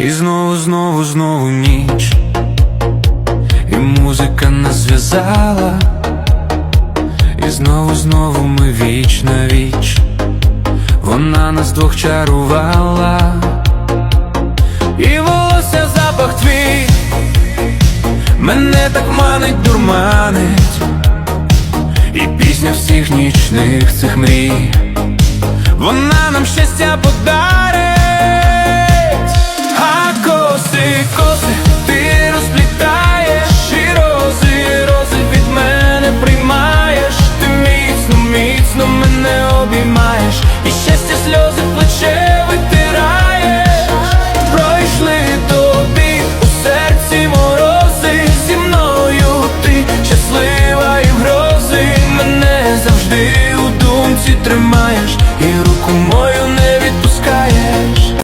І знову, знову, знову ніч, і музика нас зв'язала, і знову, знову ми віч на віч, вона нас двох чарувала, і волосся запах твій, мене так манить, дурманить, і пісня всіх нічних цих мрій, вона нам щастя подарить. завжди у думці тримаєш і руку мою.